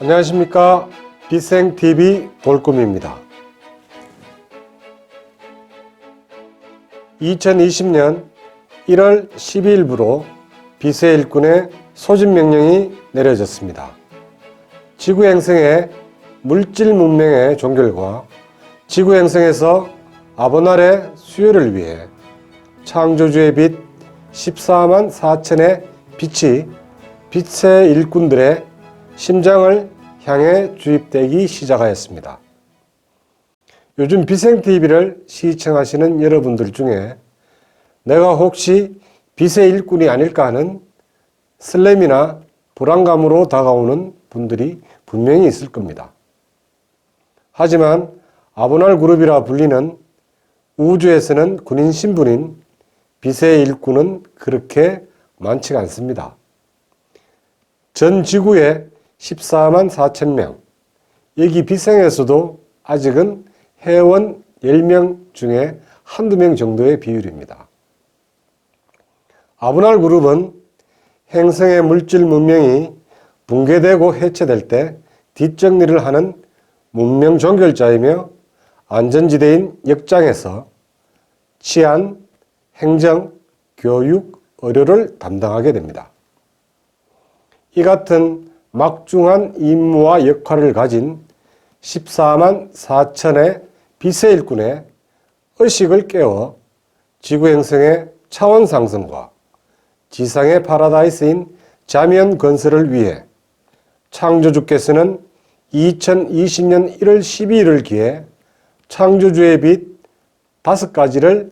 안녕하십니까 비생TV 볼꿈입니다. 2020년 1월 12일부로 비세 일꾼의 소집 명령이 내려졌습니다. 지구 행성의 물질 문명의 종결과 지구 행성에서 아보날의 수요를 위해 창조주의 빛 14만 4천의 빛이 빛의 일꾼들의 심장을 향해 주입되기 시작하였습니다. 요즘 비생TV를 시청하시는 여러분들 중에 내가 혹시 빛의 일꾼이 아닐까 하는 슬램이나 불안감으로 다가오는 분들이 분명히 있을 겁니다. 하지만 아보날 그룹이라 불리는 우주에서는 군인 신분인 빛의 일꾼은 그렇게 많지가 않습니다. 전 지구에 14만 4천 명, 여기 비생에서도 아직은 회원 10명 중에 한두 명 정도의 비율입니다. 아브날 그룹은 행성의 물질 문명이 붕괴되고 해체될 때 뒷정리를 하는 문명 종결자이며 안전지대인 역장에서 치안, 행정, 교육, 의료를 담당하게 됩니다. 이 같은 막중한 임무와 역할을 가진 14만 4천의 비세 일꾼의 의식을 깨워 지구 행성의 차원 상승과 지상의 파라다이스인 자면 건설을 위해 창조주께서는 2020년 1월 12일을 기해 창조주의 빛 다섯 가지를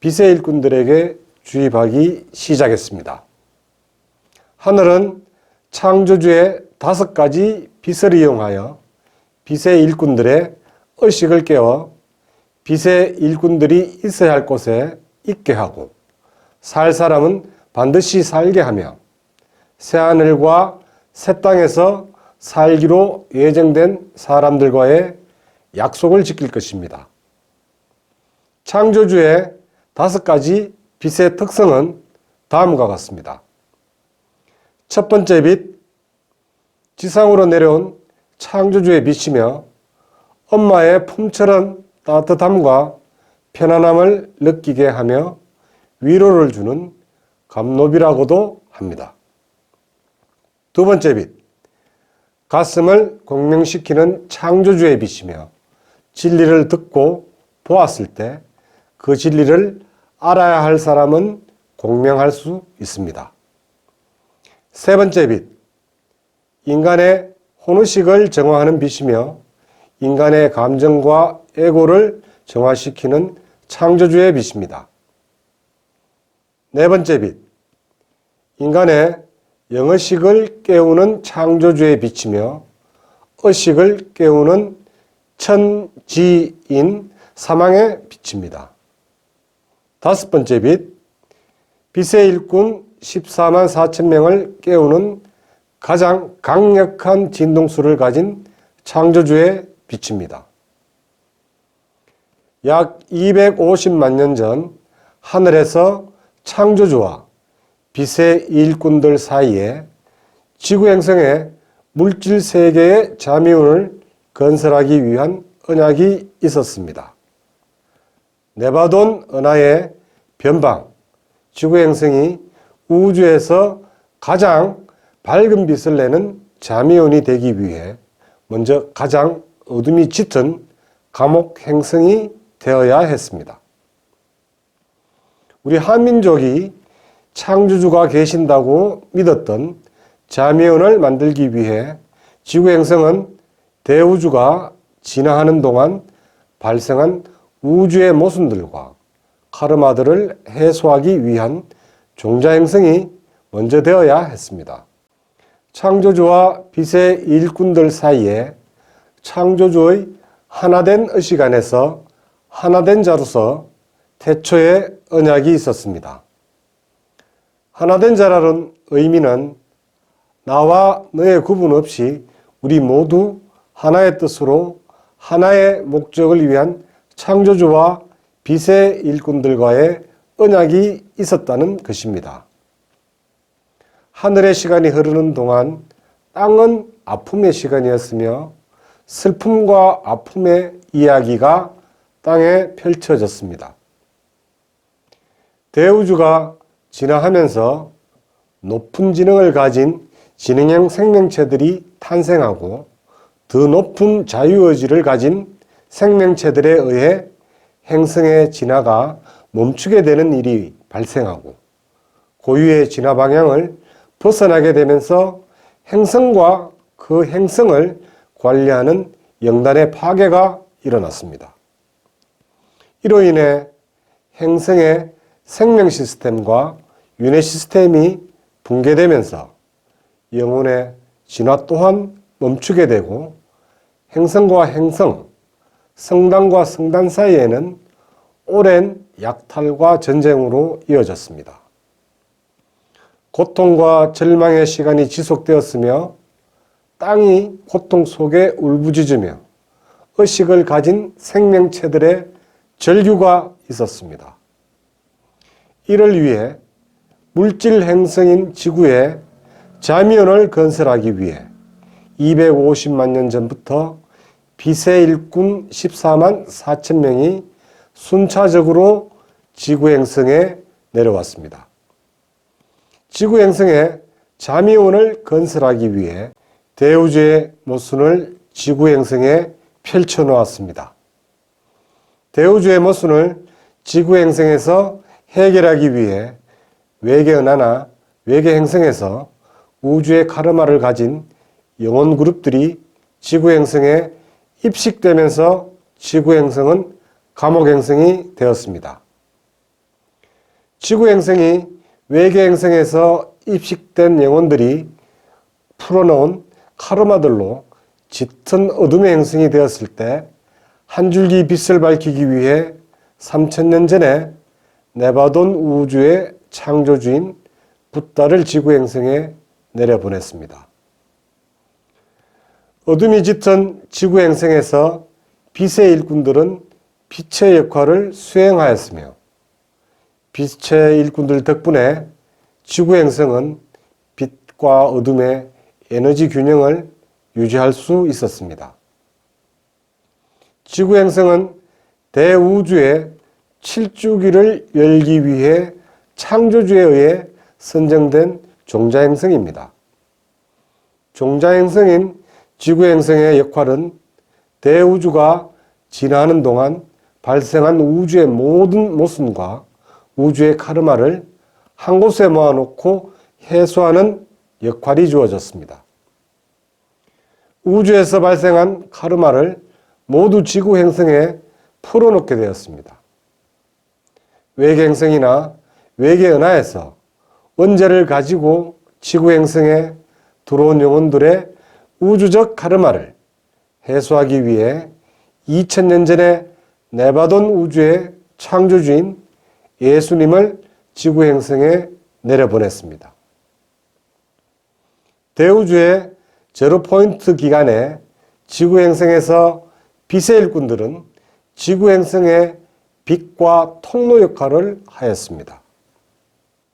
빛의 일꾼들에게 주입하기 시작했습니다. 하늘은 창조주의 다섯 가지 빛을 이용하여 빛의 일꾼들의 의식을 깨워 빛의 일꾼들이 있어야 할 곳에 있게 하고 살 사람은 반드시 살게 하며 새하늘과 새 땅에서 살기로 예정된 사람들과의 약속을 지킬 것입니다. 창조주의 다섯 가지 빛의 특성은 다음과 같습니다. 첫 번째 빛, 지상으로 내려온 창조주의 빛이며 엄마의 품처럼 따뜻함과 편안함을 느끼게 하며 위로를 주는 감노비라고도 합니다. 두 번째 빛, 가슴을 공명시키는 창조주의 빛이며 진리를 듣고 보았을 때 그 진리를 알아야 할 사람은 공명할 수 있습니다. 세 번째 빛, 인간의 혼의식을 정화하는 빛이며 인간의 감정과 에고를 정화시키는 창조주의 빛입니다. 네 번째 빛, 인간의 영의식을 깨우는 창조주의 빛이며 의식을 깨우는 천지인 사망의 빛입니다. 다섯 번째 빛, 빛의 일꾼 14만 4천 명을 깨우는 가장 강력한 진동수를 가진 창조주의 빛입니다. 약 250만 년 전 하늘에서 창조주와 빛의 일꾼들 사이에 지구 행성의 물질 세계의 자미운을 건설하기 위한 언약이 있었습니다. 네바돈 은하의 변방, 지구 행성이 우주에서 가장 밝은 빛을 내는 자미온이 되기 위해 먼저 가장 어둠이 짙은 감옥 행성이 되어야 했습니다. 우리 한민족이 창조주가 계신다고 믿었던 자미온을 만들기 위해 지구 행성은 대우주가 진화하는 동안 발생한 우주의 모순들과 카르마들을 해소하기 위한 종자 행성이 먼저 되어야 했습니다. 창조주와 빛의 일꾼들 사이에 창조주의 하나된 의식 안에서 하나된 자로서 태초의 언약이 있었습니다. 하나된 자라는 의미는 나와 너의 구분 없이 우리 모두 하나의 뜻으로 하나의 목적을 위한 창조주와 빛의 일꾼들과의 언약이 있었다는 것입니다. 하늘의 시간이 흐르는 동안 땅은 아픔의 시간이었으며 슬픔과 아픔의 이야기가 땅에 펼쳐졌습니다. 대우주가 진화하면서 높은 지능을 가진 지능형 생명체들이 탄생하고 더 높은 자유의지를 가진 생명체들에 의해 행성의 진화가 멈추게 되는 일이 발생하고 고유의 진화 방향을 벗어나게 되면서 행성과 그 행성을 관리하는 영단의 파괴가 일어났습니다. 이로 인해 행성의 생명 시스템과 윤회 시스템이 붕괴되면서 영혼의 진화 또한 멈추게 되고 행성과 행성, 성단과 성단 사이에는 오랜 약탈과 전쟁으로 이어졌습니다. 고통과 절망의 시간이 지속되었으며 땅이 고통 속에 울부짖으며 의식을 가진 생명체들의 절규가 있었습니다. 이를 위해 물질 행성인 지구에 자미원을 건설하기 위해 250만 년 전부터 비세 일꾼 14만 4천 명이 순차적으로 지구 행성에 내려왔습니다. 지구 행성에 자미원을 건설하기 위해 대우주의 모순을 지구 행성에 펼쳐 놓았습니다. 대우주의 모순을 지구 행성에서 해결하기 위해 외계 은하나 외계 행성에서 우주의 카르마를 가진 영혼 그룹들이 지구 행성에 입식되면서 지구 행성은 감옥 행성이 되었습니다. 지구 행성이 외계 행성에서 입식된 영혼들이 풀어놓은 카르마들로 짙은 어둠의 행성이 되었을 때 한 줄기 빛을 밝히기 위해 3천년 전에 네바돈 우주의 창조주인 붓다를 지구 행성에 내려보냈습니다. 어둠이 짙은 지구 행성에서 빛의 일꾼들은 빛의 역할을 수행하였으며 빛의 일꾼들 덕분에 지구 행성은 빛과 어둠의 에너지 균형을 유지할 수 있었습니다. 지구 행성은 대우주의 7주기를 열기 위해 창조주에 의해 선정된 종자행성입니다. 종자행성인 지구행성의 역할은 대우주가 진화하는 동안 발생한 우주의 모든 모순과 우주의 카르마를 한 곳에 모아놓고 해소하는 역할이 주어졌습니다. 우주에서 발생한 카르마를 모두 지구 행성에 풀어놓게 되었습니다. 외계 행성이나 외계 은하에서 원자를 가지고 지구 행성에 들어온 영혼들의 우주적 카르마를 해소하기 위해 2000년 전에 네바돈 우주의 창조주인 예수님을 지구 행성에 내려보냈습니다. 대우주의 제로 포인트 기간에 지구 행성에서 빛의 일꾼들은 지구 행성의 빛과 통로 역할을 하였습니다.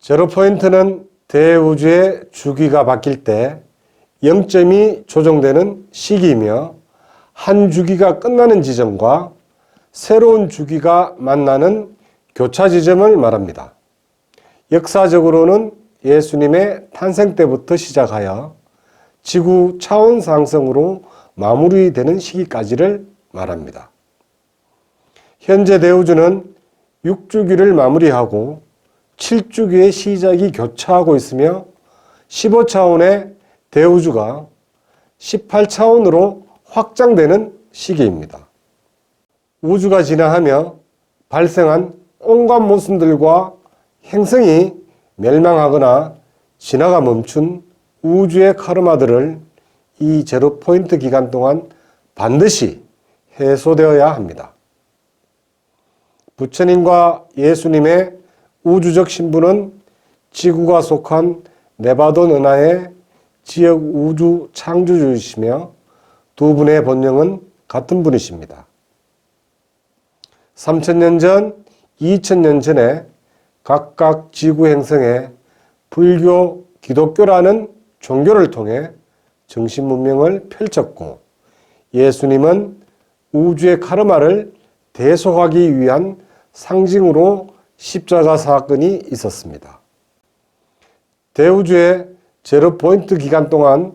제로 포인트는 대우주의 주기가 바뀔 때 0점이 조정되는 시기이며 한 주기가 끝나는 지점과 새로운 주기가 만나는 교차 지점을 말합니다. 역사적으로는 예수님의 탄생 때부터 시작하여 지구 차원 상승으로 마무리되는 시기까지를 말합니다. 현재 대우주는 6주기를 마무리하고 7주기의 시작이 교차하고 있으며 15차원의 대우주가 18차원으로 확장되는 시기입니다. 우주가 진화하며 발생한 온갖 모순들과 행성이 멸망하거나 진화가 멈춘 우주의 카르마들을 이 제로 포인트 기간 동안 반드시 해소되어야 합니다. 부처님과 예수님의 우주적 신분은 지구가 속한 네바돈 은하의 지역 우주 창조주이시며 두 분의 본령은 같은 분이십니다. 3천년 전, 2천년 전에 각각 지구 행성에 불교, 기독교라는 종교를 통해 정신 문명을 펼쳤고 예수님은 우주의 카르마를 대속하기 위한 상징으로 십자가 사건이 있었습니다. 대우주의 제로 포인트 기간 동안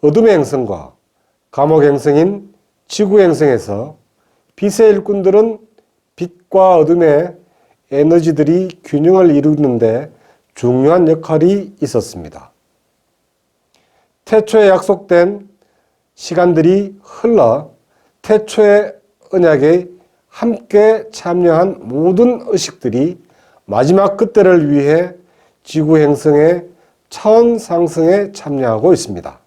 어둠의 행성과 감옥 행성인 지구 행성에서 빛의 일꾼들은 빛과 어둠의 에너지들이 균형을 이루는데 중요한 역할이 있었습니다. 태초에 약속된 시간들이 흘러 태초의 언약에 함께 참여한 모든 의식들이 마지막 그때를 위해 지구 행성의 차원 상승에 참여하고 있습니다.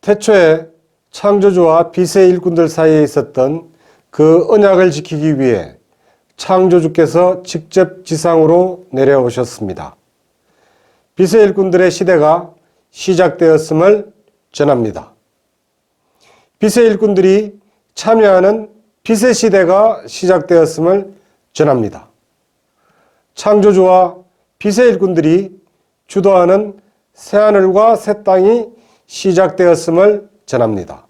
태초에 창조주와 빛의 일꾼들 사이에 있었던 그 언약을 지키기 위해 창조주께서 직접 지상으로 내려오셨습니다. 빛의 일꾼들의 시대가 시작되었음을 전합니다. 빛의 일꾼들이 참여하는 빛의 시대가 시작되었음을 전합니다. 창조주와 빛의 일꾼들이 주도하는 새하늘과 새 땅이 시작되었음을 전합니다.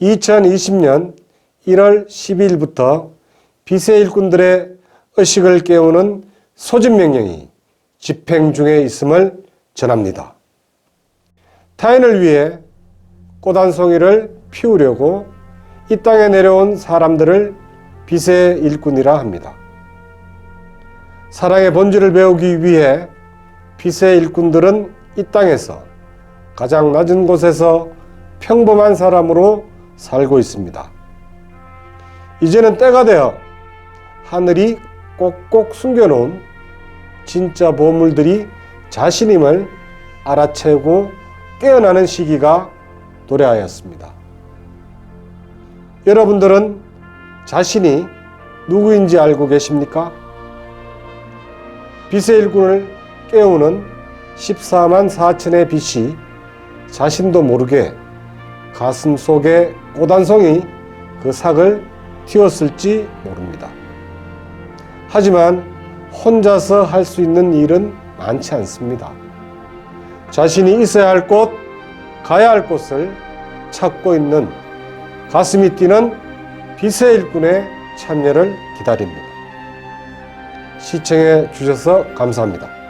2020년 1월 12일부터 빛의 일꾼들의 의식을 깨우는 소집 명령이 집행 중에 있음을 전합니다. 타인을 위해 꽃 한 송이를 피우려고 이 땅에 내려온 사람들을 빛의 일꾼이라 합니다. 사랑의 본질을 배우기 위해 빛의 일꾼들은 이 땅에서 가장 낮은 곳에서 평범한 사람으로 살고 있습니다. 이제는 때가 되어 하늘이 꼭꼭 숨겨놓은 진짜 보물들이 자신임을 알아채고 깨어나는 시기가 도래하였습니다. 여러분들은 자신이 누구인지 알고 계십니까? 빛의 일꾼을 깨우는 14만 4천의 빛이 자신도 모르게 가슴 속에 꽃한송이 그 삭을 틔웠을지 모릅니다. 하지만 혼자서 할 수 있는 일은 많지 않습니다. 자신이 있어야 할 곳, 가야 할 곳을 찾고 있는 가슴이 뛰는 빛의 일꾼의 참여를 기다립니다. 시청해 주셔서 감사합니다.